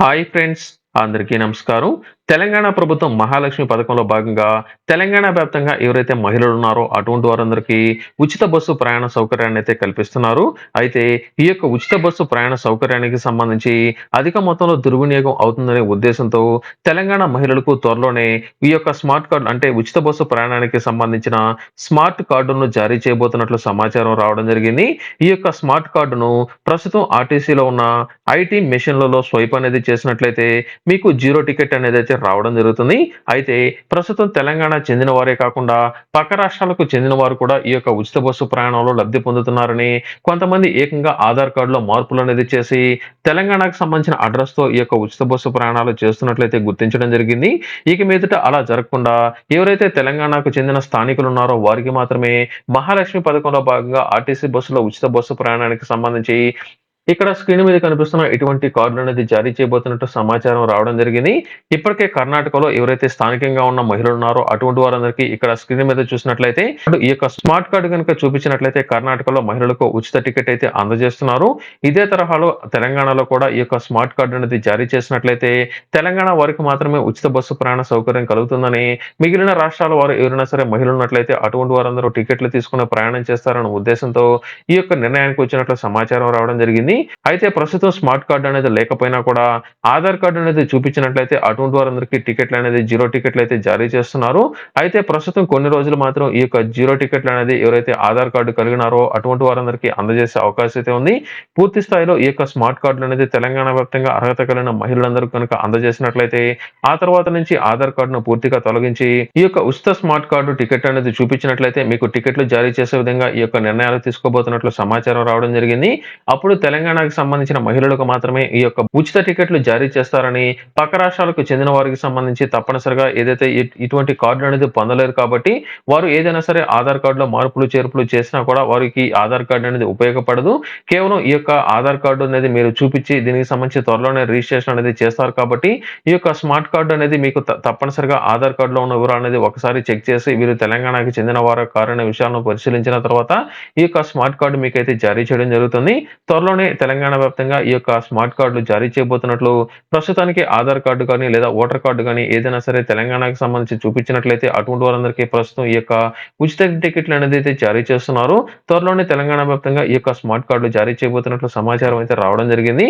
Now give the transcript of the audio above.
hi friends. అందరికీ నమస్కారం. తెలంగాణ ప్రభుత్వం మహాలక్ష్మి పథకంలో భాగంగా తెలంగాణ వ్యాప్తంగా ఎవరైతే మహిళలు ఉన్నారో అటువంటి వారందరికీ ఉచిత బస్సు ప్రయాణ సౌకర్యాన్ని అయితే కల్పిస్తున్నారు. అయితే ఈ యొక్క ఉచిత బస్సు ప్రయాణ సౌకర్యానికి సంబంధించి అధిక మొత్తంలో దుర్వినియోగం అవుతుందనే ఉద్దేశంతో తెలంగాణ మహిళలకు త్వరలోనే ఈ యొక్క స్మార్ట్ కార్డు అంటే ఉచిత బస్సు ప్రయాణానికి సంబంధించిన స్మార్ట్ కార్డును జారీ చేయబోతున్నట్లు సమాచారం రావడం జరిగింది. ఈ యొక్క స్మార్ట్ కార్డును ప్రస్తుతం ఆర్టీసీలో ఉన్న ఐటీ మెషిన్లలో స్వైప్ అనేది చేసినట్లయితే మీకు జీరో టికెట్ అనేది అయితే రావడం జరుగుతుంది. అయితే ప్రస్తుతం తెలంగాణ చెందిన వారే కాకుండా పక్క రాష్ట్రాలకు చెందిన వారు కూడా ఈ యొక్క ఉచిత బస్సు ప్రయాణంలో లబ్ధి పొందుతున్నారని కొంతమంది ఏకంగా ఆధార్ కార్డులో మార్పులు అనేది చేసి తెలంగాణకు సంబంధించిన అడ్రస్తో ఈ యొక్క ఉచిత బస్సు ప్రయాణాలు చేస్తున్నట్లయితే గుర్తించడం జరిగింది. ఇక మీదట అలా జరగకుండా ఎవరైతే తెలంగాణకు చెందిన స్థానికులు ఉన్నారో వారికి మాత్రమే మహాలక్ష్మి పథకంలో భాగంగా ఆర్టీసీ బస్సులో ఉచిత బస్సు ప్రయాణానికి సంబంధించి ఇక్కడ స్క్రీన్ మీద కనిపిస్తున్న ఇటువంటి కార్డులు అనేది జారీ చేయబోతున్నట్టు సమాచారం రావడం జరిగింది. ఇప్పటికే కర్ణాటకలో ఎవరైతే స్థానికంగా ఉన్న మహిళలు ఉన్నారో అటువంటి వారందరికీ ఇక్కడ స్క్రీన్ మీద చూసినట్లయితే ఈ యొక్క స్మార్ట్ కార్డు కనుక చూపించినట్లయితే కర్ణాటకలో మహిళలకు ఉచిత టికెట్ అయితే అందజేస్తున్నారు. ఇదే తరహాలో తెలంగాణలో కూడా ఈ యొక్క స్మార్ట్ కార్డు అనేది జారీ చేసినట్లయితే తెలంగాణ వారికి మాత్రమే ఉచిత బస్సు ప్రయాణ సౌకర్యం కలుగుతుందని మిగిలిన రాష్ట్రాల వారు ఎవరైనా సరే మహిళలు ఉన్నట్లయితే అటువంటి వారందరూ టికెట్లు తీసుకుని ప్రయాణం చేస్తారన్న ఉద్దేశంతో ఈ యొక్క నిర్ణయానికి వచ్చినట్లు సమాచారం రావడం జరిగింది. అయితే ప్రస్తుతం స్మార్ట్ కార్డు అనేది లేకపోయినా కూడా ఆధార్ కార్డు అనేది చూపించినట్లయితే అటువంటి వారందరికీ టికెట్లు అనేది జీరో టికెట్లు అయితే జారీ చేస్తున్నారు. అయితే ప్రస్తుతం కొన్ని రోజులు మాత్రం ఈ యొక్క జీరో టికెట్లు అనేది ఎవరైతే ఆధార్ కార్డు కలిగినారో అటువంటి వారందరికీ అందజేసే అవకాశం అయితే ఉంది. పూర్తి స్థాయిలో ఈ యొక్క స్మార్ట్ కార్డులు అనేది తెలంగాణ వ్యాప్తంగా అర్హత కలిగిన మహిళలందరూ కనుక అందజేసినట్లయితే ఆ తర్వాత నుంచి ఆధార్ కార్డును పూర్తిగా తొలగించి ఈ యొక్క ఉచిత స్మార్ట్ కార్డు టికెట్ అనేది చూపించినట్లయితే మీకు టికెట్లు జారీ చేసే విధంగా ఈ యొక్క నిర్ణయాలు తీసుకోబోతున్నట్లు సమాచారం రావడం జరిగింది. అప్పుడు తెలంగాణ తెలంగాణకు సంబంధించిన మహిళలకు మాత్రమే ఈ యొక్క ఉచిత టికెట్లు జారీ చేస్తారని పక్క రాష్ట్రాలకు చెందిన వారికి సంబంధించి తప్పనిసరిగా ఏదైతే ఇటువంటి కార్డు అనేది పొందలేరు కాబట్టి వారు ఏదైనా సరే ఆధార్ కార్డులో మార్పులు చేర్పులు చేసినా కూడా వారికి ఆధార్ కార్డు అనేది ఉపయోగపడదు. కేవలం ఈ యొక్క ఆధార్ కార్డు అనేది మీరు చూపించి దీనికి సంబంధించి త్వరలోనే రిజిస్ట్రేషన్ అనేది చేస్తారు కాబట్టి ఈ యొక్క స్మార్ట్ కార్డు అనేది మీకు త- తప్పనిసరిగా ఆధార్ కార్డులో ఉన్న వివరాలు అనేది ఒకసారి చెక్ చేసి వీరు తెలంగాణకి చెందిన వారు కారణ విషయాలను పరిశీలించిన తర్వాత ఈ యొక్క స్మార్ట్ కార్డు మీకైతే జారీ చేయడం జరుగుతుంది. త్వరలోనే తెలంగాణ వ్యాప్తంగా ఈ యొక్క స్మార్ట్ కార్డులు జారీ చేయబోతున్నట్లు ప్రస్తుతానికి ఆధార్ కార్డు కానీ లేదా ఓటర్ కార్డు కానీ ఏదైనా సరే తెలంగాణకు సంబంధించి చూపించినట్లయితే అటువంటి వారందరికీ ప్రస్తుతం ఈ యొక్క ఉచిత టికెట్లు అనేది అయితే జారీ చేస్తున్నారు. త్వరలోనే తెలంగాణ వ్యాప్తంగా ఈ యొక్క స్మార్ట్ కార్డులు జారీ చేయబోతున్నట్లు సమాచారం అయితే రావడం జరిగింది.